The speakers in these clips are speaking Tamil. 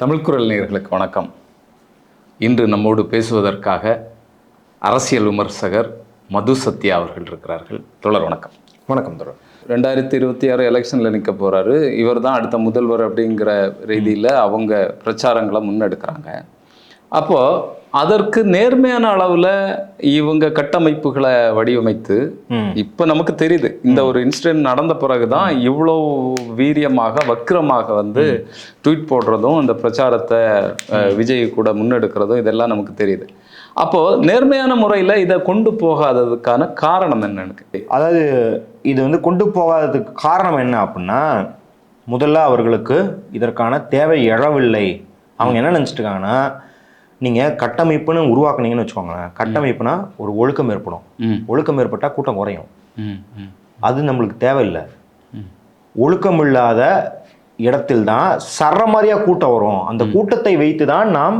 தமிழ்குரல் நேர்களுக்கு வணக்கம். இன்று நம்மோடு பேசுவதற்காக அரசியல் விமர்சகர் மது சத்யா அவர்கள் இருக்கிறார்கள். தொடர் வணக்கம். வணக்கம் தொடர் ரெண்டாயிரத்தி இருபத்தி ஆறு எலெக்ஷனில் நிற்க போகிறாரு இவர் தான் அடுத்த முதல்வர் அப்படிங்கிற ரீதியில் அவங்க பிரச்சாரங்களை முன்னெடுக்கிறாங்க. அப்போது அதற்கு நேர்மையான அளவில் இவங்க கட்டமைப்புகளை வடிவமைத்து. இப்போ நமக்கு தெரியுது. இந்த ஒரு இன்சிடென்ட் நடந்த பிறகு தான் இவ்வளோ வீரியமாக வக்கிரமாக வந்து ட்வீட் போடுறதும் இந்த பிரச்சாரத்தை விஜய் கூட முன்னெடுக்கிறதும் இதெல்லாம் நமக்கு தெரியுது. அப்போ நேர்மையான முறையில் இதை கொண்டு போகாததுக்கான காரணம் என்ன எனக்கு அதாவது இது வந்து கொண்டு போகாததுக்கு காரணம் என்ன அப்படின்னா முதல்ல அவர்களுக்கு இதற்கான தேவை எழவில்லை. அவங்க என்ன நினச்சிட்டு இருக்காங்கன்னா நீங்கள் கட்டமைப்புன்னு உருவாக்குனீங்கன்னு வச்சுக்கோங்களேன். கட்டமைப்புனா ஒரு ஒழுக்கம் ஏற்படும். ஒழுக்கம் ஏற்பட்டால் கூட்டம் குறையும். அது நம்மளுக்கு தேவையில்லை. ஒழுக்கம் இல்லாத இடத்தில் தான் சரமாரியாக கூட்டம் வரும். அந்த கூட்டத்தை வைத்து தான் நாம்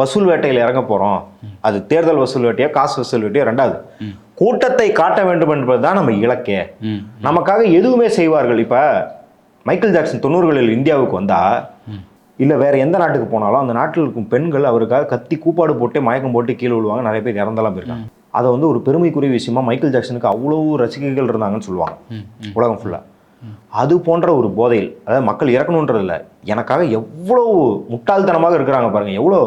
வசூல் வேட்டையில் இறங்க போகிறோம் அது தேர்தல் வசூல் வேட்டையா காசு வசூல் வேட்டையா ரெண்டாவது கூட்டத்தை காட்ட வேண்டும் என்பது தான் நம்ம இலக்கே. நமக்காக எதுவுமே செய்வார்கள். இப்போ மைக்கேல் ஜாக்சன் தொண்ணூறுகளில் இந்தியாவுக்கு வந்தா இல்லை வேற எந்த நாட்டுக்கு போனாலும் அந்த நாட்டில் இருக்கும் பெண்கள் அவருக்காக கத்தி கூப்பாடு போட்டு மயக்கம் போட்டு கீழே விழுவாங்க. நிறைய பேர் இறந்தெல்லாம் போயிருக்காங்க. அதை வந்து ஒரு பெருமைக்குரிய விஷயமா மைக்கேல் ஜாக்சனுக்கு அவ்வளவு ரசிகைகள் இருந்தாங்கன்னு சொல்லுவாங்க. உலகம் ஃபுல்லாக அது போன்ற ஒரு போதையில் அதாவது மக்கள் இறக்கணுன்றது இல்லை எனக்காக எவ்வளோ முட்டாள்தனமாக இருக்கிறாங்க பாருங்க. எவ்வளோ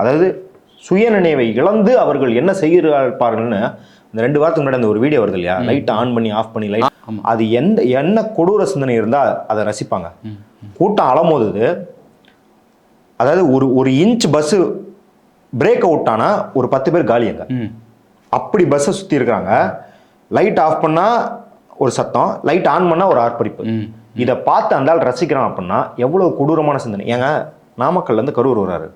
அதாவது சுயநினைவை இழந்து அவர்கள் என்ன செய்கிறார்கள்னு இந்த ரெண்டு வாரத்துக்கு முன்னாடி அந்த ஒரு வீடியோ வருது இல்லையா? லைட் ஆன் பண்ணி ஆஃப் பண்ணி லைட். அது எந்த என்ன கொடூர சிந்தனை இருந்தால் அதை ரசிப்பாங்க. கூட்டம் அலமோதுது அதாவது ஒரு ஒரு இன்ச் பஸ்ஸு பிரேக் அவுட் ஆனா ஒரு பத்து பேர் காலியாங்க ம். அப்படி பஸ்ஸை சுற்றி இருக்கிறாங்க. லைட் ஆஃப் பண்ணால் ஒரு சத்தம் லைட் ஆன் பண்ணால் ஒரு ஆர்ப்பரிப்பு. இதை பார்த்து அந்த ஆள் ரசிக்கிறான் அப்படின்னா எவ்வளோ கொடூரமான சிந்தனை. ஏங்க நாமக்கல்லேருந்து கரூர் வராரு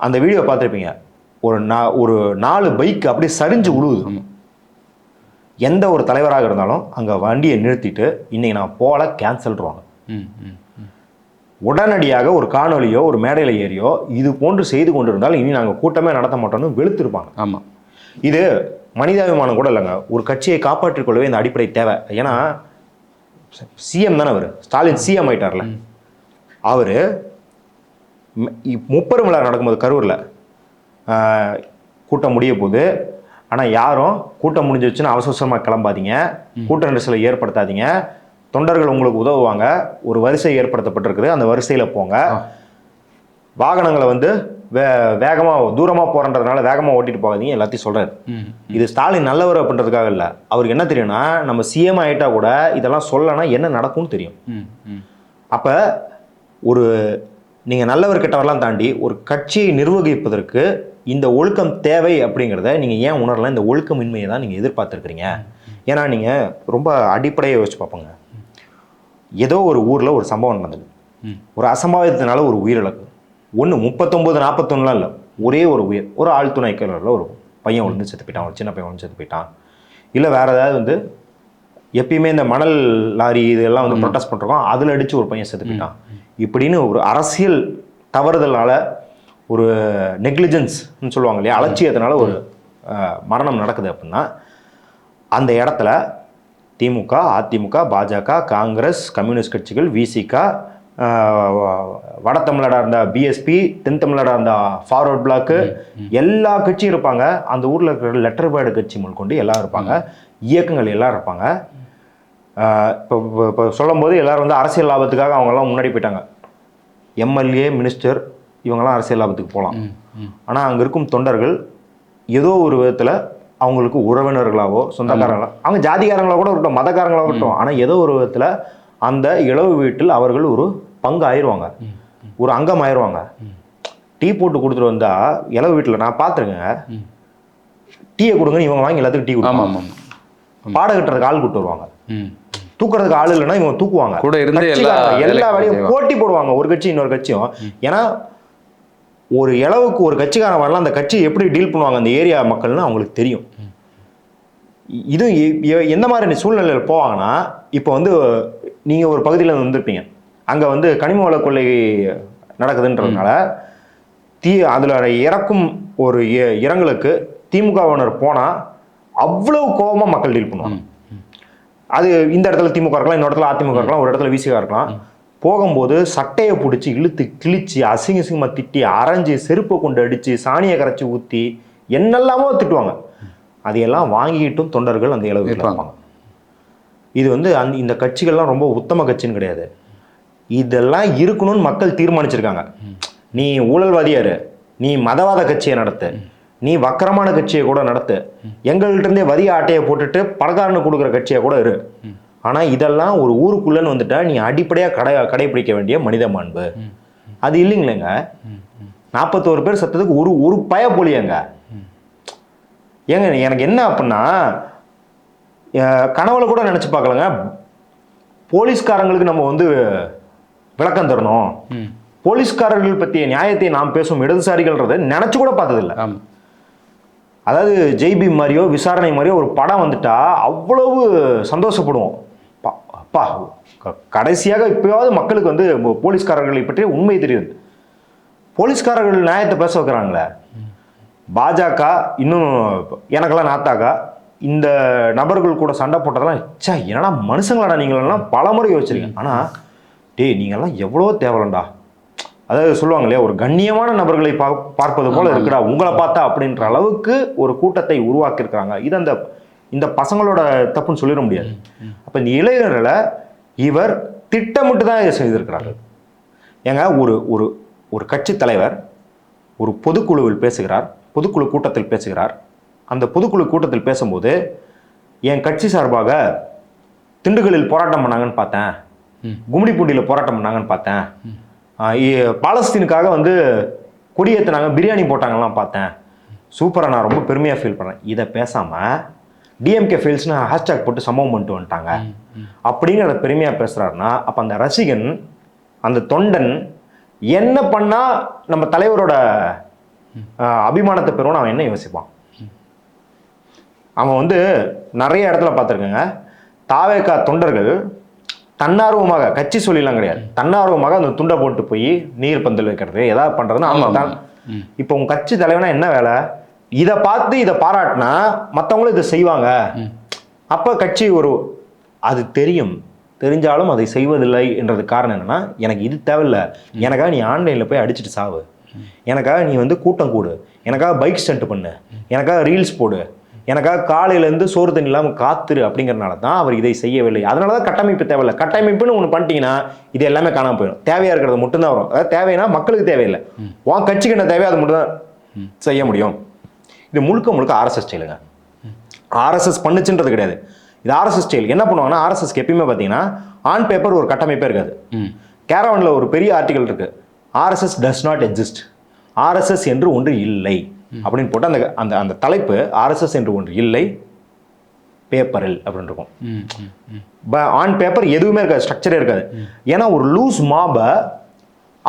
அந்த வீடியோ பார்த்துருப்பீங்க. ஒரு நா ஒரு நாலு பைக் அப்படியே சரிஞ்சு விழுவுது. எந்த ஒரு தலைவராக இருந்தாலும் அங்கே வண்டியை நிறுத்திட்டு இன்னைக்கு நான் போகல கேன்சல்ருவாங்க ம் ம் ம். உடனடியாக ஒரு காணொலியோ ஒரு மேடையில் ஏறியோ இது போன்று செய்து கொண்டிருந்தால் இனி நாங்கள் கூட்டமே நடத்த மாட்டோம்னு வெளுத்திருப்பாங்க. ஆமாம் இது மனிதாபிமானம் கூட இல்லைங்க. ஒரு கட்சியை காப்பாற்றிக் கொள்ளவே இந்த அடிப்படை தேவை. ஏன்னா சிஎம் தானே அவர். ஸ்டாலின் சிஎம் ஆயிட்டார்ல. அவர் முப்பெரும் விழா நடக்கும்போது கரூரில் கூட்டம் முடிய போகுது. ஆனால் யாரும் கூட்டம் முடிஞ்சிருச்சுன்னு அவசர அவசரமாக கிளம்பாதீங்க. கூட்ட நெரிசலை ஏற்படுத்தாதீங்க. தொண்டர்கள் உங்களுக்கு உதவுவாங்க. ஒரு வரிசை ஏற்படுத்தப்பட்டிருக்குது. அந்த வரிசையில் போங்க. வாகனங்களை வந்து வே வேகமாக தூரமாக போகிறன்றதுனால வேகமாக ஓட்டிட்டு போகாதீங்க. எல்லாத்தையும் சொல்கிறாரு இது ஸ்டாலின் நல்லவர் அப்படின்றதுக்காக இல்லை. அவருக்கு என்ன தெரியும்னா நம்ம சிஎம் ஆகிட்டா கூட இதெல்லாம் சொல்லனா என்ன நடக்கும்னு தெரியும். அப்போ ஒரு நீங்கள் நல்லவர் கெட்டவரெல்லாம் தாண்டி ஒரு கட்சியை நிர்வகிப்பதற்கு இந்த ஒழுக்கம் தேவை அப்படிங்கிறத நீங்கள் ஏன் உணரலாம் இந்த ஒழுக்கமின்மையை தான் நீங்கள் எதிர்பார்த்துருக்கிறீங்க. ஏன்னா நீங்கள் ரொம்ப அடிப்படையை யோசிச்சு பார்ப்போங்க. ஏதோ ஒரு ஊரில் ஒரு சம்பவம் நடந்தது. ஒரு அசம்பாவிதத்தினால ஒரு உயிரிழப்பு ஒன்று முப்பத்தொம்போது நாற்பத்தொன்னுலாம் இல்லை. ஒரே ஒரு உயிர். ஒரு ஆழ்துணை கிணறுல ஒரு பையன் விழுந்து செத்து போயிட்டான். ஒரு சின்ன பையன் விழுந்து செத்து போயிட்டான். இல்லை வேற ஏதாவது வந்து எப்பயுமே இந்த மணல் லாரி இதெல்லாம் வந்து ப்ரொட்டஸ்ட் பண்ணுறோம் அதில் அடித்து ஒரு பையன் செத்து போயிட்டான். இப்படின்னு ஒரு அரசியல் தவறுதலால ஒரு நெக்லிஜென்ஸ்னு சொல்லுவாங்க இல்லையா? அலட்சியத்தினால ஒரு மரணம் நடக்குது அப்படின்னா அந்த இடத்துல திமுக அதிமுக பாஜக காங்கிரஸ் கம்யூனிஸ்ட் கட்சிகள் விசிக வட தமிழ்நாடா இருந்த பிஎஸ்பி தென் தமிழ்நாடா இருந்த ஃபார்வர்ட் பிளாக்கு எல்லா கட்சியும் இருப்பாங்க. அந்த ஊரில் இருக்கிற லெட்டர் பேர்டு கட்சி முதற்கொண்டு எல்லாம் இருப்பாங்க. இயக்கங்கள் எல்லாம் இருப்பாங்க. இப்போ இப்போ- இப்போ சொல்லும்போது எல்லாரும் வந்து அரசியல் லாபத்துக்காக அவங்கெல்லாம் முன்னாடி போயிட்டாங்க. எம்எல்ஏ மினிஸ்டர் இவங்கெல்லாம் அரசியல் லாபத்துக்கு போகலாம். ஆனால் அங்கே இருக்கும் தொண்டர்கள் ஏதோ ஒரு விதத்தில் அவங்களுக்கு உறவினர்களாவோ சொந்தக்காரங்களா அவங்க ஜாதிகாரங்களா கூட இருக்கட்டும் மதக்காரங்களா இருக்கட்டும் ஆனால் ஏதோ ஒரு விதத்தில் அந்த இளவு வீட்டில் அவர்கள் ஒரு பங்கு ஆயிடுவாங்க ஒரு அங்கம் ஆயிடுவாங்க டீ போட்டு கொடுத்துட்டு வந்தா இளவு வீட்டில் நான் பார்த்துருக்கேங்க ம். டீயை கொடுங்கன்னு இவங்க வாங்கி எல்லாத்துக்கும் டீ கொடுப்பாங்க. ஆமாம் பாட கட்டுறதுக்கு ஆள் கூட்டு வருவாங்க. தூக்குறதுக்கு ஆள் இல்லைன்னா இவங்க தூக்குவாங்க. கூட இருந்து எல்லா வேலையும். போட்டி போடுவாங்க. ஒரு கட்சி இன்னொரு கட்சியும். ஏன்னா ஒரு இளவுக்கு ஒரு கட்சிக்காரன் வரலாம் அந்த கட்சி எப்படி டீல் பண்ணுவாங்க அந்த ஏரியா மக்கள்னு அவங்களுக்கு தெரியும். இது எந்த மாதிரி சூழ்நிலையில் போவாங்கன்னா இப்போ வந்து நீங்கள் ஒரு பகுதியில் வந்திருப்பீங்க அங்கே வந்து கனிம வள கொள்ளை நடக்குதுன்றதுனால தீ அதில் இறக்கும் ஒரு இரங்கலுக்கு திமுகவினர் போனால் அவ்வளவு கோபமாக மக்கள் டீல் பண்ணுவாங்க. அது இந்த இடத்துல திமுக இருக்கலாம் இன்னொரு இடத்துல அதிமுக இருக்கலாம் ஒரு இடத்துல விசிகா இருக்கலாம். போகும்போது சட்டையை பிடிச்சி இழுத்து கிழிச்சு அசிங்க அசிங்கமாக திட்டி அரைஞ்சு செருப்பை கொண்டு அடித்து சாணியை கரைச்சி ஊற்றி என்னெல்லாமோ திட்டுவாங்க. அதையெல்லாம் வாங்கிட்டும் தொண்டர்கள் அந்த இளவு இருப்பாங்க. இது வந்து அந்த இந்த கட்சிகள்லாம் ரொம்ப உத்தம கட்சின்னு கிடையாது. இதெல்லாம் இருக்கணும்னு மக்கள் தீர்மானிச்சிருக்காங்க. நீ ஊழல்வாதியாரு நீ மதவாத கட்சியை நடத்து நீ வக்கரமான கட்சியை கூட நடத்து எங்கள்கிட்ட இருந்தே வரி ஆட்டையை போட்டுட்டு பணக்காரனு கொடுக்குற கட்சியை கூட இரு. ஆனா இதெல்லாம் ஒரு ஊருக்குள்ளன்னு வந்துட்டா நீ அடிப்படையா கடை கடைபிடிக்க வேண்டிய மனித மாண்பு. அது இல்லைங்களேங்க. நாற்பத்தோரு பேர் சத்தத்துக்கு ஒரு ஒரு பய போலியங்க. ஏங்க எனக்கு என்ன அப்படின்னா கனவுல கூட நினைச்சு பார்க்கலங்க. போலீஸ்காரங்களுக்கு நம்ம வந்து விளக்கம் தரணும். போலீஸ்காரர்கள் பற்றிய நியாயத்தை நாம் பேசும் இடதுசாரிகள்ன்றதை நினைச்சு கூட பார்த்ததில்ல. அதாவது ஜெய்பி மாதிரியோ விசாரணை மாதிரியோ ஒரு படம் வந்துட்டா அவ்வளவு சந்தோஷப்படுவோம். பா- கடைசியாக இப்பயாவது மக்களுக்கு வந்து போலீஸ்காரர்களை பற்றிய உண்மை தெரியுது. போலீஸ்காரர்கள் நியாயத்தை பேச வைக்கிறாங்களே. பாஜக இன்னும் எனக்கெல்லாம் நாத்தாக்கா இந்த நபர்கள் கூட சண்டை போட்டதெல்லாம் ச்சே என்னடா மனுஷங்களாடா நீங்களெல்லாம் பல முறை யோசிச்சிருக்கேன் ஆனால் டேய் நீங்கெல்லாம் எவ்வளோ தேவலண்டா. அதாவது சொல்லுவாங்க இல்லையா ஒரு கண்ணியமான நபர்களை பா பார்ப்பது போல இருக்குடா உங்களை பார்த்தா அப்படின்ற அளவுக்கு ஒரு கூட்டத்தை உருவாக்கியிருக்கிறாங்க. இது அந்த இந்த பசங்களோட தப்புன்னு சொல்லிட முடியாது. அப்போ இந்த இளைஞர்களை இவர் திட்டமிட்டு தான் இதை செய்திருக்கிறார்கள் ஏங்க ஒரு ஒரு ஒரு கட்சி தலைவர் ஒரு பொதுக்குழுவில் பேசுகிறார் பொதுக்குழு கூட்டத்தில் பேசுகிறார். அந்த பொதுக்குழு கூட்டத்தில் பேசும்போது என் கட்சி சார்பாக திண்டுக்கல்லில் போராட்டம் பண்ணாங்கன்னு பார்த்தேன். கும்மிடிப்பூண்டியில் போராட்டம் பண்ணாங்கன்னு பார்த்தேன். பாலஸ்தீனுக்காக வந்து கொடியேற்றினாங்க பிரியாணி போட்டாங்கலாம் பார்த்தேன். சூப்பராக நான் ரொம்ப பெருமையாக ஃபீல் பண்ணேன் இதை பேசாமல் டிஎம்கே ஃபீல்ஸ்னு ஹேஷ்டாக் போட்டு சம்பவம் பண்ணிட்டு வந்துட்டாங்க. அப்படிங்கிறத பெருமையாக பேசுகிறாருன்னா அப்போ அந்த ரசிகன் அந்த தொண்டன் என்ன பண்ணால் நம்ம தலைவரோட அபிமானத்தை பெறுவோம்னு அவன் என்ன யோசிப்பான்? அவன் வந்து நிறைய இடத்துல பார்த்துருக்கேங்க. தாவேக்கா தொண்டர்கள் தன்னார்வமாக கட்சி சொல்லிலாம் கிடையாது. தன்னார்வமாக அந்த துண்டை போட்டு போய் நீர் பந்தல் வைக்கிறது. ஏதாவது பண்ணுறதுன்னு ஆமா, அவன் தான் இப்போ உங்க கட்சி தலைவனா என்ன வேலை? இதை பார்த்து இதை பாராட்டினா மற்றவங்களும் இதை செய்வாங்க. அப்போ கட்சி ஒரு அது தெரியும். தெரிஞ்சாலும் அதை செய்வதில்லை என்றது காரணம் என்னன்னா எனக்கு இது தேவையில்ல. எனக்காக நீ ஆன்லைனில் போய் அடிச்சிட்டு சாவு. எனக்காக நீ வந்து கூட்டம் கூடு. எனக்காக பைக் ஸ்டண்ட் பண்ணு. எனக்காக ரீல்ஸ் போடு. எனக்காக காலையிலேருந்து சோறு தண்ணி இல்லாமல் காத்துரு அப்படிங்கறனால தான் அவர் இதை செய்யவில்லை. அதனால தான் கட்டமைப்பு தேவையில்லை. கட்டமைப்புன்னு ஒன்று பண்ணிட்டீங்கன்னா இது எல்லாமே காணாம போயிடும். தேவையாக இருக்கிறது மட்டும்தான் வரும். அதாவது தேவைன்னா மக்களுக்கு தேவையில்லை. உன் கட்சிக்கு என்ன தேவையோ அது மட்டும்தான் செய்ய முடியும். இது முழுக்க முழுக்க ஆர்எஸ்எஸ் ஸ்டைலுங்க ஆர்எஸ்எஸ் பண்ணுச்சுன்றது கிடையாது. இது ஆர்எஸ்எஸ் ஸ்டைல் என்ன பண்ணுவாங்கன்னா ஆர்எஸ்எஸ்க்கு எப்பயுமே பார்த்தீங்கன்னா ஆன் பேப்பர் ஒரு கட்டமைப்பே இருக்காது. கேரவனில் ஒரு பெரிய ஆர்டிகல் இருக்கு. RSS does not exist RSS என்று ஒன்று இல்லை. அப்படின்னு போட்டு அந்த அந்த அந்த தலைப்பு ஆர்எஸ்எஸ் என்று ஒன்று இல்லை பேப்பரில் அப்படின்னு இருக்கும். ஆன் பேப்பர் எதுவுமே இருக்காது ஸ்ட்ரக்சரே இருக்காது. ஏன்னா ஒரு லூஸ் மாபை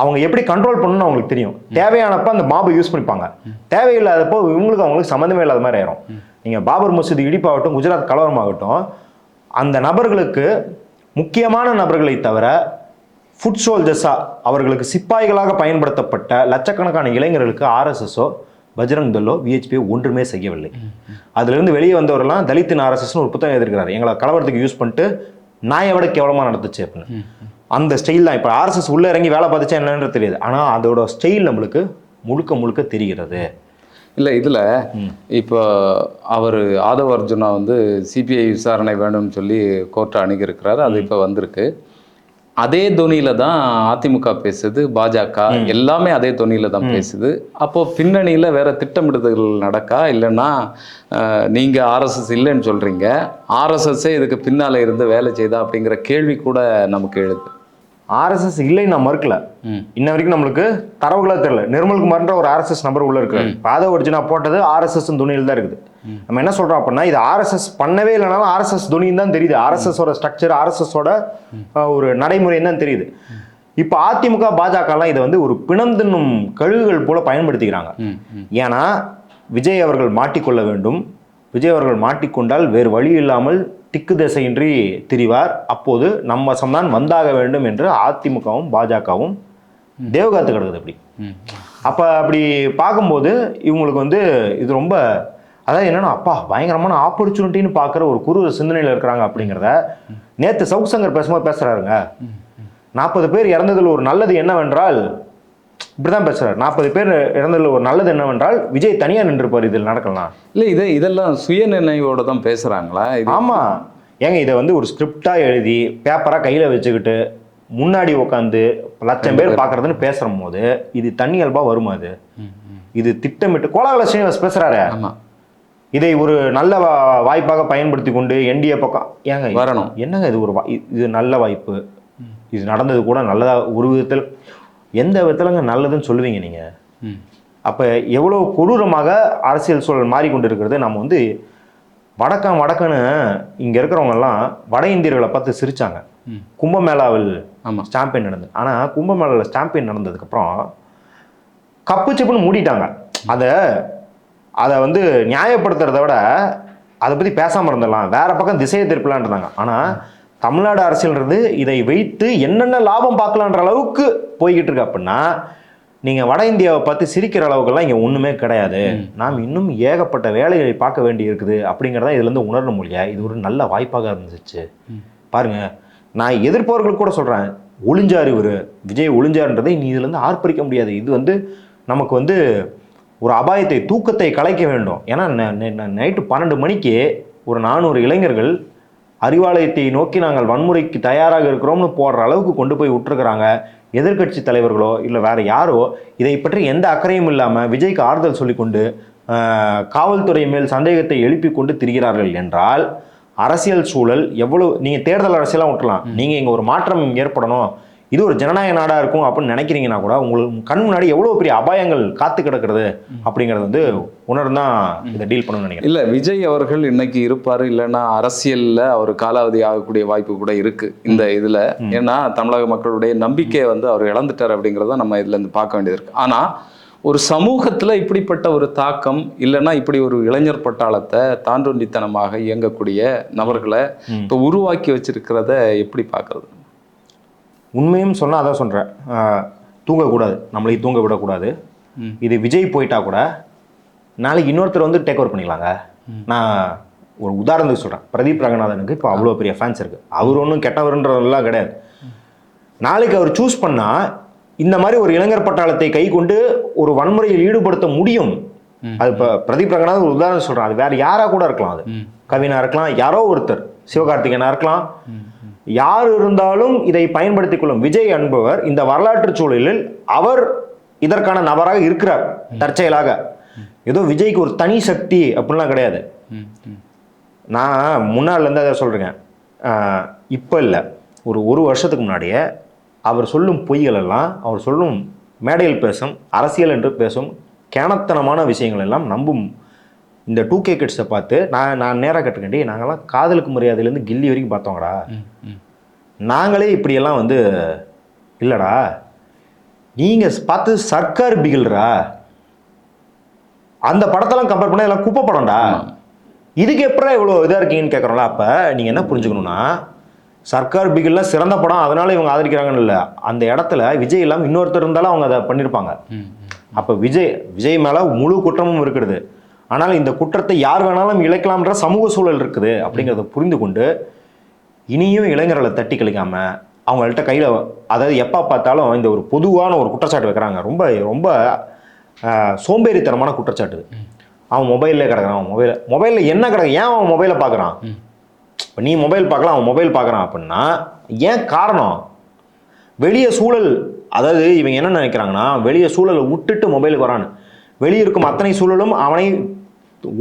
அவங்க எப்படி கண்ட்ரோல் பண்ணணும்னு அவங்களுக்கு தெரியும். தேவையானப்ப அந்த பாபு யூஸ் பண்ணிப்பாங்க. தேவையில்லாதப்போ இவங்களுக்கு அவங்களுக்கு சம்மந்தமே இல்லாத மாதிரி ஆயிரும். நீங்கள் பாபர் மசூதி இடிப்பாகட்டும் குஜராத் கலவரமாகட்டும் அந்த நபர்களுக்கு முக்கியமான நபர்களை தவிர ஃபுட் சோல்ஜர்ஸாக அவர்களுக்கு சிப்பாய்களாக பயன்படுத்தப்பட்ட லட்சக்கணக்கான இளைஞர்களுக்கு ஆர்எஸ்எஸோ பஜ்ரங் தல்லோ விஹெச்பியோ ஒன்றுமே செய்யவில்லை. அதுலேருந்து வெளியே வந்தவரெல்லாம் தலித்தின் ஆர்எஸ்எஸ்னு ஒரு புத்தகம் எதிர்க்கிறார் எங்களை கலவரத்துக்கு யூஸ் பண்ணிட்டு நாயை விட கேவலமாக நடந்துச்சு அப்படின்னு. அந்த ஸ்டைல் தான். இப்போ ஆர்எஸ்எஸ் உள்ளே இறங்கி வேலை பார்த்துச்சா என்னன்றது தெரியாது. ஆனால் அதோட ஸ்டைல் நம்மளுக்கு முழுக்க முழுக்க தெரிகிறது. இல்லை இதில் இப்போ அவர் ஆதவ அர்ஜுனா வந்து சிபிஐ விசாரணை வேணும்னு சொல்லி கோர்ட்டை அணுகியிருக்கிறாரு. அது இப்போ வந்திருக்கு. அதே தொனியில தான் அதிமுக பேசுது பாஜக எல்லாமே அதே தொனியில தான் பேசுது. அப்போ பின்னணியில் வேற திட்டமிடுதல்கள் நடக்கா? இல்லைன்னா நீங்க ஆர்எஸ்எஸ் இல்லைன்னு சொல்றீங்க. ஆர்எஸ்எஸ்ஸே இதுக்கு பின்னால இருந்து வேலை செய்தா அப்படிங்கிற கேள்வி கூட நமக்கு எழுது. ஆர்எஸ்எஸ் இல்லை நான் மறுக்கல. இன்ன வரைக்கும் நம்மளுக்கு தரவுகளா தெரியல. நிர்மல்குமார்ன்ற ஒரு ஆர்எஸ்எஸ் நம்பர் உள்ள இருக்கு பாத ஒரிஜினா போட்டது ஆர்எஸ்எஸ் துணியில் தான் இருக்குது. நம்ம என்ன சொல்றோம் அப்படின்னா இது ஆர்எஸ்எஸ் பண்ணவே இல்லைனாலும் ஆர்எஸ்எஸ் துணின்னு தான் தெரியுது. ஆர்எஸ்எஸ் ஓட ஸ்ட்ரக்சர் ஆர்எஸ்எஸோட ஒரு நடைமுறைன்னு தான் தெரியுது. இப்போ அதிமுக பாஜகலாம் இதை வந்து ஒரு பிணம் தின்னும் கழுகுகள் போல பயன்படுத்திக்கிறாங்க. ஏன்னா விஜய் அவர்கள் மாட்டிக்கொள்ள வேண்டும். விஜய் அவர்கள் மாட்டிக்கொண்டால் வேறு வழி இல்லாமல் திக்கு திசையின்றி திரிவார். அப்போது நம்ம வசம்தான் வந்தாக வேண்டும் என்று அதிமுகவும் பாஜகவும் தேவகாத்து கிடக்குது அப்படி. அப்போ அப்படி பார்க்கும்போது இவங்களுக்கு வந்து இது ரொம்ப அதாவது என்னன்னா அப்பா பயங்கரமான ஆப்பர்ச்சுனிட்டின்னு பார்க்குற ஒரு குரு சிந்தனையில் இருக்கிறாங்க அப்படிங்கிறத நேற்று சவுக் சங்கர் பேசும்போது பேசுகிறாருங்க நாற்பது பேர் இறந்ததில் ஒரு நல்லது என்னவென்றால் இப்படிதான் பேசுறாரு நாற்பது பேர் இறந்ததில் ஒரு நல்லது என்னவென்றால் விஜய் தனியா நின்றுப்பார் இதில் நடக்கலாம் இல்ல இதை இதெல்லாம் சுய நினைவோட தான் பேசுறாங்களா? இது ஆமா. ஏங்க இதை வந்து ஒரு ஸ்கிரிப்டா எழுதி பேப்பரா கையில வச்சுக்கிட்டு முன்னாடி உட்காந்து லட்சம் பேர் பாக்குறதுன்னு பேசுற போது இது தண்ணி அல்பா வருமா அது. இது திட்டமிட்டு கோலாகல ஸ்ரீனிவாஸ் பேசுறாரு. ஆமா. இதை ஒரு நல்ல வாய்ப்பாக பயன்படுத்தி கொண்டு என்டிஏ பக்கம் ஏங்க வரணும். என்னங்க இது ஒரு இது- இது நல்ல வாய்ப்பு. இது நடந்தது கூட நல்லதா ஒரு விதத்தில் எந்த விதத்துலங்க நல்லதுன்னு சொல்லுவீங்க நீங்க? ம். அப்ப எவ்வளவு கொடூரமாக அரசியல் சூழல் மாறிக்கொண்டு இருக்கிறது நம்ம வந்து வடக்கம் வடக்குன்னு இங்க இருக்கிறவங்க எல்லாம் வட இந்தியர்களை பார்த்து சிரிச்சாங்க. கும்பமேளாவில் ஆமா. ஸ்டாம்பியன் நடந்தது. ஆனா கும்பமேளாவில் ஸ்டாம்பியன் நடந்ததுக்கப்புறம் கப்பு சிப்புன்னு மூடிட்டாங்க. அதை அதை வந்து நியாயப்படுத்துறத விட அதை பற்றி பேசாமல் இருந்துடலாம். வேற பக்கம் திசையை திருப்பலான் இருந்தாங்க. ஆனால் தமிழ்நாடு அரசியல்ன்றது இதை வைத்து என்னென்ன லாபம் பார்க்கலான்ற அளவுக்கு போய்கிட்டு இருக்கு அப்படின்னா நீங்கள் வட இந்தியாவை பார்த்து சிரிக்கிற அளவுக்குலாம் இங்கே ஒன்றுமே கிடையாது. நாம் இன்னும் ஏகப்பட்ட வேலைகளை பார்க்க வேண்டி இருக்குது அப்படிங்கிறத இதுலேருந்து உணரணும் மொழியா இது ஒரு நல்ல வாய்ப்பாக இருந்துச்சு. பாருங்க நான் எதிர்ப்பவர்களுக்கு கூட சொல்கிறேன் ஒளிஞ்சார் இவர் விஜய் ஒளிஞ்சார்ன்றதை நீ இதுலேருந்து ஆர்ப்பரிக்க முடியாது. இது வந்து நமக்கு வந்து ஒரு அபாயத்தை தூக்கத்தை கலைக்க வேண்டும். ஏன்னா நைட்டு பன்னெண்டு மணிக்கு ஒரு நானூறு இளைஞர்கள் அறிவாலயத்தை நோக்கி நாங்கள் வன்முறைக்கு தயாராக இருக்கிறோம்னு போடுற அளவுக்கு கொண்டு போய் விட்டுருக்குறாங்க எதிர்க்கட்சி தலைவர்களோ இல்லை வேற யாரோ இதை பற்றி எந்த அக்கறையும் இல்லாமல் விஜய்க்கு ஆறுதல் சொல்லிக்கொண்டு காவல்துறை மேல் சந்தேகத்தை எழுப்பி கொண்டு திரிகிறார்கள் என்றால் அரசியல் சூழல் எவ்வளவு நீங்க தேர்தல் அரசியலாம் விட்டுலாம் நீங்க இங்க ஒரு மாற்றம் ஏற்படணும். இது ஒரு ஜனநாயக நாடா இருக்கும் அப்படின்னு நினைக்கிறீங்கன்னா கூட உங்களுக்கு கண் முன்னாடி எவ்வளவு பெரிய அபாயங்கள் காத்து கிடக்கிறது அப்படிங்கறது வந்து உணர்ந்தான் இதை டீல் பண்ணணும்னு நினைக்கிறேன். இல்ல விஜய் அவர்கள் இன்னைக்கு இருப்பாரு இல்லைன்னா அரசியல்ல அவர் காலாவதி ஆகக்கூடிய வாய்ப்பு கூட இருக்கு இந்த இதுல. ஏன்னா தமிழக மக்களுடைய நம்பிக்கையை வந்து அவர் இழந்துட்டார் அப்படிங்கிறத நம்ம இதுல இருந்து பார்க்க வேண்டியது இருக்கு. ஆனா ஒரு சமூகத்துல இப்படிப்பட்ட ஒரு தாக்கம் இல்லைன்னா இப்படி ஒரு இளைஞர் பட்டாளத்தை தாண்டொண்டித்தனமாக இயங்கக்கூடிய நபர்களை இப்போ உருவாக்கி வச்சிருக்கிறத எப்படி பார்க்கறது? உண்மையும் சொன்னா அதான் சொல்றேன். ஆஹ், தூங்கக்கூடாது. நம்மளை தூங்க விடக்கூடாது. இது விஜய் போயிட்டா கூட நாளைக்கு இன்னொருத்தர் வந்து டேக் ஓவர் பண்ணிக்கலாங்க. நான் ஒரு உதாரணத்துக்கு சொல்றேன். பிரதீப் ரங்கநாதனுக்கு இப்போ அவ்வளோ பெரிய ஃபேன்ஸ் இருக்கு. அவர் ஒன்றும் கெட்டவர்ன்றதெல்லாம் கிடையாது. நாளைக்கு அவர் சூஸ் பண்ணா இந்த மாதிரி ஒரு இளைஞர் பட்டாளத்தை கை கொண்டு ஒரு வன்முறையில் ஈடுபடுத்த முடியும். அது இப்போ பிரதீப் ரங்கநாதன் ஒரு உதாரணம் சொல்றேன். அது வேற யாரா கூட இருக்கலாம் அது. ம். கவினா இருக்கலாம் யாரோ ஒருத்தர். சிவகார்த்திகேயனா இருக்கலாம். யார் இருந்தாலும் இதை பயன்படுத்திக் கொள்ளும் விஜய் என்பவர் இந்த வரலாற்று சூழலில் அவர் இதற்கான நபராக இருக்கிறார் தற்செயலாக. ஏதோ விஜய்க்கு ஒரு தனி சக்தி அப்படிலாம் கிடையாது. நான் முன்னாடிலேருந்து அதை சொல்கிறேங்க இப்போ இல்லை. ஒரு ஒரு வருஷத்துக்கு முன்னாடியே அவர் சொல்லும் பொய்கள் எல்லாம் அவர் சொல்லும் மேடையில் பேசும் அரசியல் என்று பேசும் கேணத்தனமான விஷயங்கள் எல்லாம் நம்பும் இந்த டூ கே கிட்ஸை பார்த்து நான் நான் நேராக கட்டுக்கண்டி நாங்கள்லாம் காதலுக்கு மரியாதையிலேருந்து கில்லி வரைக்கும் பார்த்தோங்கடா. நாங்களே இப்படியெல்லாம் வந்து இல்லைடா நீங்கள் பார்த்து சர்க்கார் பிகில்ரா? அந்த படத்தெல்லாம் கம்பேர் பண்ண எல்லாம் குப்பை படம்டா. இதுக்கு எப்படா இவ்வளோ இதாக இருக்கீங்கன்னு கேட்குறோம்ல அப்போ நீங்கள் என்ன புரிஞ்சுக்கணும்னா சர்க்கார் பிகில்லாம் சிறந்த படம் அதனால இவங்க ஆதரிக்கிறாங்கன்னு இல்லை. அந்த இடத்துல விஜய் இல்லாமல் இன்னொருத்தர் இருந்தாலும் அவங்க அதை பண்ணியிருப்பாங்க. அப்போ விஜய் விஜய் மேலே முழு குற்றமும் இருக்குது ஆனால் இந்த குற்றத்தை யார் வேணாலும் இழைக்கலாம்ன்ற சமூக சூழல் இருக்குது அப்படிங்கிறத புரிந்து கொண்டு இனியும் இளைஞர்களை தட்டி கழிக்காம அவங்கள்ட்ட கையில் அதாவது எப்போ பார்த்தாலும் இந்த ஒரு பொதுவான ஒரு குற்றச்சாட்டு வைக்கிறாங்க. ரொம்ப ரொம்ப சோம்பேறித்தனமான குற்றச்சாட்டு. அவன் மொபைல்லே கிடக்குறான் அவன் மொபைல் மொபைலில் என்ன கிடக்கு? ஏன் அவன் மொபைலை பார்க்குறான்? இப்போ நீ மொபைல் பார்க்கலாம் அவன் மொபைல் பார்க்குறான் அப்படின்னா ஏன் காரணம்? வெளியே சூழல் அதாவது இவங்க என்ன நினைக்கிறாங்கன்னா வெளியே சூழலை விட்டுட்டு மொபைலுக்கு வரான்னு. வெளியே இருக்கும் அத்தனை சூழலும் அவனை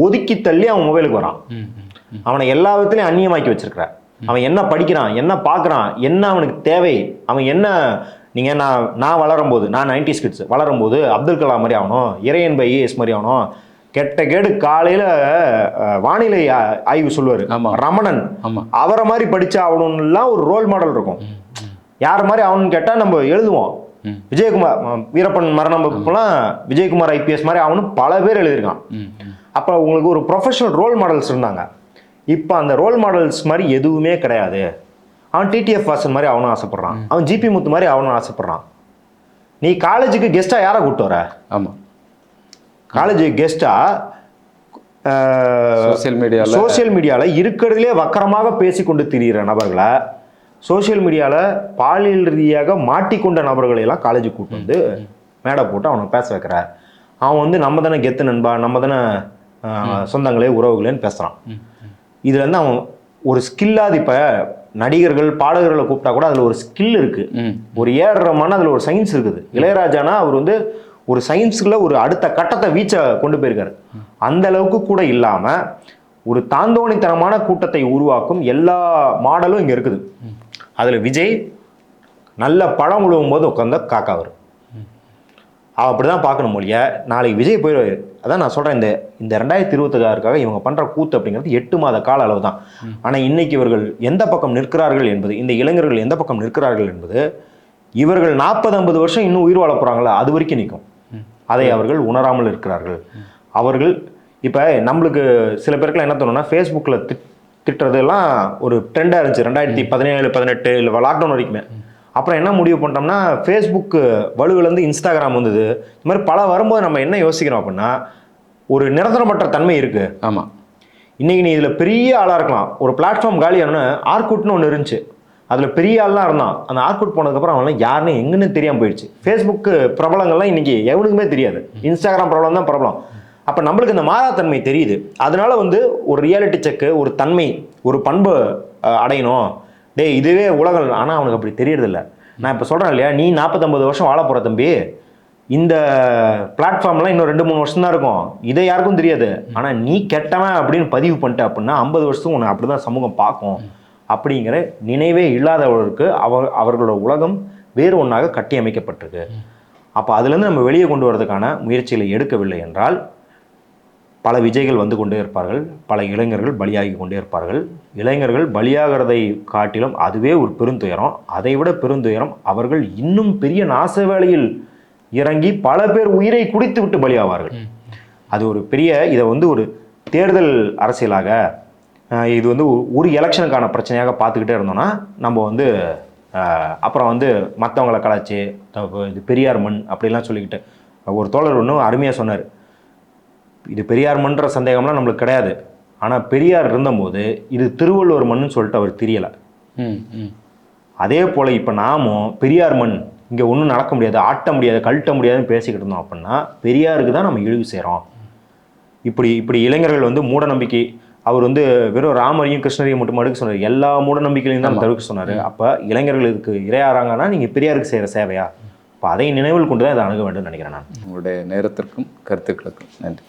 ஒதுக்கி தள்ளி அவன் மொபைலுக்கு வரான். அவனை எல்லா விதத்துலையும் அந்நியமாக்கி வச்சிருக்கிற அவன் என்ன படிக்கிறான் என்ன பார்க்குறான் என்ன அவனுக்கு தேவை அவன் என்ன நீங்கள் நான் நான் வளரும்போது நான் நைன்டி கிட்ஸ் வளரும்போது அப்துல் கலாம் மாதிரி ஆகணும் இறையன் பை ஏஎஸ் மாதிரி ஆகணும். கெட்ட கேடு காலையில் வானிலை ஆய்வு சொல்லுவார். ரமணன். அவரை மாதிரி படிச்சா ஆகணும்லாம் ஒரு ரோல் மாடல் இருக்கும். யார் மாதிரி ஆகணும்னு கேட்டால் நம்ம எழுதுவோம். விஜயகுமார் வீரப்பன் மரணம் வகுப்புலாம் விஜயகுமார் ஐபிஎஸ் மாதிரி ஆகணும் பல பேர் எழுதியிருக்கான். அப்போ உங்களுக்கு ஒரு ப்ரொஃபஷனல் ரோல் மாடல்ஸ் இருந்தாங்க. இப்போ அந்த ரோல் மாடல்ஸ் மாதிரி எதுவுமே கிடையாது. அவன் டிடிஎஃப் வாசன் மாதிரி அவனும் ஆசைப்படுறான். அவன் ஜிபி முத்து மாதிரி அவனும் ஆசைப்படுறான். நீ காலேஜுக்கு கெஸ்ட்டாக யாரை கூப்பிட்டு வர? ஆமா. காலேஜ் கெஸ்ட்டாக சோசியல் மீடியால சோஷியல் மீடியாவில் இருக்கிறதுலே வக்கரமாக பேசி கொண்டு திரிகிற நபர்களை சோஷியல் மீடியாவில் பாலியல் ரீதியாக மாட்டிக்கொண்ட நபர்களை எல்லாம் காலேஜுக்கு கூட்டு வந்து மேடை போட்டு அவனை பேச வைக்கிற அவன் வந்து நம்ம தானே கெத்து நண்பா நம்ம தானே சொந்தங்களே உறவுகளேன்னு பேசுகிறான் இதுல இருந்து அவன் ஒரு ஸ்கில்லாது இப்போ நடிகர்கள் பாடகர்களை கூப்பிட்டா கூட அதில் ஒரு ஸ்கில் இருக்குது ஒரு ரஹ்மான் அதில் ஒரு சயின்ஸ் இருக்குது. இளையராஜானா அவர் வந்து ஒரு சயின்ஸுக்குள்ள ஒரு அடுத்த கட்டத்தை வீச்சை கொண்டு போயிருக்காரு. அந்த அளவுக்கு கூட இல்லாமல் ஒரு தாந்தோணித்தனமான கூட்டத்தை உருவாக்கும் எல்லா மாடலும் இங்கே இருக்குது. அதில் விஜய் நல்ல பழம் உழுவும் போது உட்காந்த காக்காவர் அவள் அப்படி தான் பார்க்கணும் மொழிய. நாளைக்கு விஜய் போய் அதான் நான் சொல்கிறேன் இந்த இந்த ரெண்டாயிரத்தி இருபத்தாறுக்காக இவங்க பண்ணுற கூத்து அப்படிங்கிறது எட்டு மாத கால அளவு தான் ஆனால் இன்னைக்கு இவர்கள் எந்த பக்கம் நிற்கிறார்கள் என்பது இந்த இளைஞர்கள் எந்த பக்கம் நிற்கிறார்கள் என்பது இவர்கள் நாற்பது ஐம்பது வருஷம் இன்னும் உயிர் வாழ போகிறாங்களா அது வரைக்கும் நிற்கும். அதை அவர்கள் உணராமல் இருக்கிறார்கள். அவர்கள் இப்போ நம்மளுக்கு சில பேருக்குலாம் என்ன தோணுன்னா ஃபேஸ்புக்கில் திட் திட்டுறதெல்லாம் ஒரு ட்ரெண்டாக இருந்துச்சு. ரெண்டாயிரத்தி பதினேழு பதினெட்டு இல்லை லாக்டவுன் வரைக்குமே. அப்புறம் என்ன முடிவு பண்ணிட்டோம்னா ஃபேஸ்புக்கு வலுவிலேருந்து இன்ஸ்டாகிராம் வந்தது. இது மாதிரி பல வரும்போது நம்ம என்ன யோசிக்கிறோம் அப்படின்னா ஒரு நிரந்தரமற்ற தன்மை இருக்குது ஆமாம் இன்னைக்கு நீ இதில் பெரிய ஆளாக இருக்கலாம். ஒரு பிளாட்ஃபார்ம் காலியான ஆர்குட்னு ஒன்று இருந்துச்சு. அதில் பெரிய ஆள்லாம் இருந்தான். அந்த ஆர்குட் போனதுக்கப்புறம் அவன்லாம் யாருன்னு எங்கன்னு தெரியாமல் போயிடுச்சு. ஃபேஸ்புக்கு பிரபலங்கள்லாம் இன்னைக்கு எவனுக்குமே தெரியாது. இன்ஸ்டாகிராம் பிரபலம் தான் பிரபலம். அப்போ நம்மளுக்கு இந்த மாறாத்தன்மை தெரியுது. அதனால் வந்து ஒரு ரியாலிட்டி செக்கு ஒரு தன்மை ஒரு பண்பு அடையணும். டேய் இதுவே உலகம். ஆனால் அவனுக்கு அப்படி தெரியறதில்ல. நான் இப்போ சொல்கிறேன் இல்லையா? நீ நாற்பத்தொம்பது வருஷம் வாழ போகிற தம்பி. இந்த பிளாட்ஃபார்ம்லாம் இன்னும் ரெண்டு மூணு வருஷம் தான் இருக்கும். இதை யாருக்கும் தெரியாது. ஆனால் நீ கெட்டவன் அப்படின்னு பதிவு பண்ணிட்ட அப்படின்னா ஐம்பது வருஷத்துக்கு உன்னை அப்படி தான் சமூகம் பார்க்கும். அப்படிங்கிற நினைவே இல்லாதவர்களுக்கு அவர் அவர்களோட உலகம் வேறு ஒன்றாக கட்டி அமைக்கப்பட்டிருக்கு அப்போ அதுலேருந்து நம்ம வெளியே கொண்டு வரதுக்கான முயற்சிகளை எடுக்கவில்லை என்றால் பல விஜய்கள் வந்து கொண்டே இருப்பார்கள். பல இளைஞர்கள் பலியாகி கொண்டே இருப்பார்கள். இளைஞர்கள் பலியாகிறதை காட்டிலும் அதுவே ஒரு பெருந்துயரம். அதை விட பெருந்துயரம் அவர்கள் இன்னும் பெரிய நாச வேலையில் இறங்கி பல பேர் உயிரை குடித்து விட்டு பலியாவார்கள் அது ஒரு பெரிய இதை வந்து ஒரு தேர்தல் அரசியலாக இது வந்து ஒரு- எலெக்ஷனுக்கான பிரச்சனையாக பார்த்துக்கிட்டே இருந்தோம்னா நம்ம வந்து அப்புறம் வந்து மற்றவங்களை கலாச்சி இது பெரியார் மண் அப்படிலாம் சொல்லிக்கிட்டு ஒரு தோழர் ஒன்றும் அருமையாக சொன்னார். இது பெரியார் மன்ற சந்தேகம்லாம் நம்மளுக்கு கிடையாது. ஆனால் பெரியார் இருந்தபோது இது திருவள்ளுவர் மண்ணுன்னு சொல்லிட்டு அவர் தெரியலை. அதே போல் இப்போ நாமும் பெரியார் மண் இங்கே ஒன்றும் நடக்க முடியாது ஆட்ட முடியாது கழட்ட முடியாதுன்னு பேசிக்கிட்டு இருந்தோம் அப்படின்னா பெரியாருக்கு தான் நம்ம இழிவு செய்கிறோம் இப்படி இப்படி இளைஞர்கள் வந்து மூட நம்பிக்கை அவர் வந்து வெறும் ராமரையும் கிருஷ்ணரையும் மட்டும் அடுக்க சொன்னார். எல்லா மூட நம்பிக்கையிலையும் தான் தவிர்க்க சொன்னார். அப்போ இளைஞர்களுக்கு இரையாறாங்கன்னா நீங்கள் பெரியாருக்கு செய்கிற சேவையா? அப்போ அதை நினைவில் கொண்டு தான் இதை அணுக வேண்டும் நினைக்கிறேன் நான். உங்களுடைய நேரத்திற்கும் கருத்துக்களுக்கும் நன்றி.